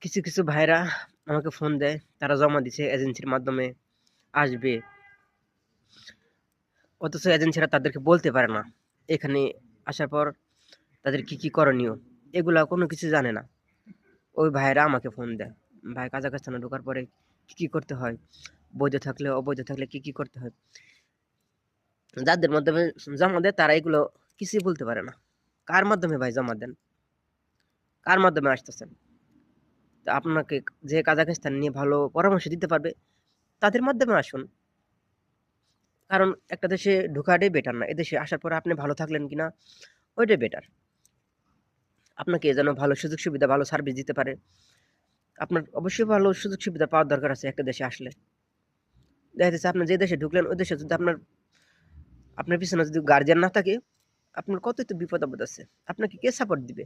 কিছু কিছু ভাইরা আমাকে ফোন দেয়। তারা জমা দিছে এজেন্সির মাধ্যমে আসবে। অথচ এজেন্সিরা তাদেরকে বলতে পারে না। এখানে আসার পর তাদের কি কি করণীয়? এগুলা কোনো কিছু জানে না। ওই ভাইরা আমাকে ফোন দেয়। ভাই, কাজাখস্তানে ঢোকার পরে কি কি করতে হয়? বৈধ থাকলে, অবৈধ থাকলে কি কি করতে হয়? যাদের মাধ্যমে জমা দেয়, তারা এগুলো কিছুই বলতে পারে না। কার মাধ্যমে ভাই জমা দেন? কার মাধ্যমে আসতেছেন? আপনাকে যে কাজাখস্তান নিয়ে ভালো পরামর্শ দিতে পারবে, তাদের মাধ্যমে আসুন। কারণ একটা দেশে ঢোকাটাই বেটার না। এদেশে আসার পরে আপনি ভালো থাকলেন কিনা, ওইটাই বেটার আপনাকে যেন ভালো সুযোগ সুবিধা, ভালো সার্ভিস দিতে পারে। আপনার অবশ্যই ভালো সুযোগ সুবিধা পাওয়ার দরকার আছে একটা দেশে আসলে। দেখা যাচ্ছে আপনি যে দেশে ঢুকলেন, ওই দেশে যদি আপনার আপনার পিছনে যদি গার্জিয়ান না থাকে, আপনার কতই তো বিপদ আপদ আছে। আপনাকে কে সাপোর্ট দিবে?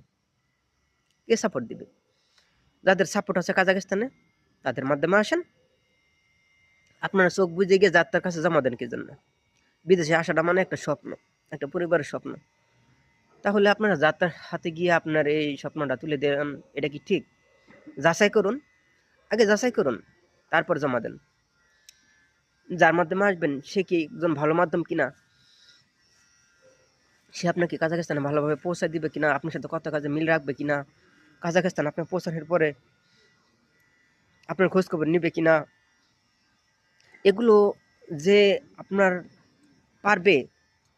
কে সাপোর্ট দিবে? যাদের সাপোর্ট আছে কাজাকিস্তানে, তাদের মাধ্যমে আসেন। আপনারা চোখ বুঝে গিয়ে যাত্রার কাছে জমা দেন কি জন্য? বিদেশে আসাটা মানে একটা স্বপ্ন, একটা পরিবারের স্বপ্ন। তাহলে আপনারা যাত্রার হাতে গিয়ে আপনার এই স্বপ্নটা তুলে দেন, এটা কি ঠিক? যাচাই করুন, আগে যাচাই করুন, তারপর জমা দেন। যার মাধ্যমে আসবেন, সে কি একজন ভালো মাধ্যম কিনা? সে আপনাকে কাজাকিস্তানে ভালোভাবে পৌঁছে দিবে কিনা? আপনার সাথে কত কাজে মিল রাখবে কিনা? কাজাকিস্তান আপনার পৌঁছানোর পরে আপনার খোঁজখবর নিবে কিনা এগুলো যে আপনার পারবে,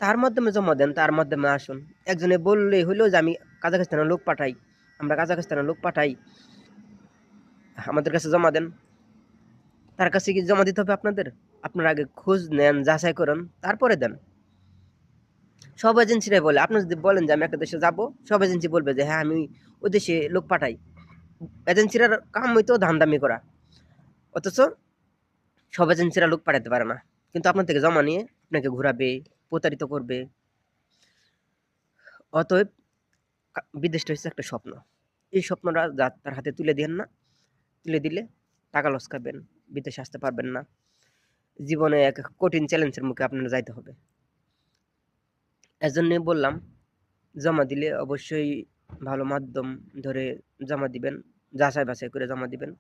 তার মাধ্যমে জমা দেন, তার মাধ্যমে আসুন। একজনে বললে হইল যে, আমি কাজাকিস্তানের লোক পাঠাই, আমরা কাজাকিস্তানের লোক পাঠাই, আমাদের কাছে জমা দেন। তার কাছে কি জমা দিতে হবে আপনাদের? আপনার আগে খোঁজ নেন, যাচাই করেন, তারপরে দেন। সব এজেন্সিরাই বলে। আপনি যদি বলেন যে আমি একটা দেশে যাব, সব এজেন্সি বলবে যে হ্যাঁ আমি ওই দেশে লোক পাঠাই। এজেন্সিরার কাম হইতো ধান্দামি করা। অথচ সব এজেন্সিরা লোক পাঠাতে পারে না। কিন্তু আপনার থেকে জমা নিয়ে আপনাকে ঘোরাবে, প্রতারিত করবে। অতএব বিদেশটা হচ্ছে একটা স্বপ্ন। এই স্বপ্নটা তার হাতে তুলে দেন না, তুলে দিলে টাকা লস খাবেন, বিদেশে আসতে পারবেন না। জীবনে এক কঠিন চ্যালেঞ্জের মুখে আপনার যাইতে হবে। এজন্যই বললাম, জমা দিলে অবশ্যই ভালো মাধ্যম ধরে জমা দিবেন, যাচাই বাছাই করে জমা দিবেন।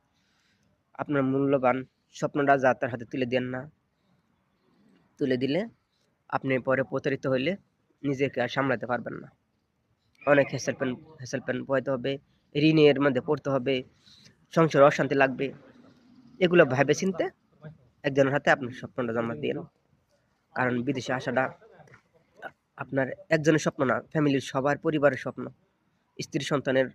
আপনার মূল্যবান স্বপ্নটা যা তার হাতে তুলে দেন না, তুলে দিলে আপনি পরে প্রতারিত হইলে নিজেকে আর সামলাতে পারবেন না। অনেক হেসেল পেন হেসেল পেন পোহাইতে হবে, ঋণের মধ্যে পড়তে হবে, সংসারে অশান্তি লাগবে, এগুলো ভাবে চিনতে একজনের হাতে আপনার স্বপ্নটা জমা দিন কারণ বিদেশে আসাটা আপনার একজনের স্বপ্ন না ফ্যামিলির সবার পরিবারের স্বপ্ন। স্ত্রী সন্তানের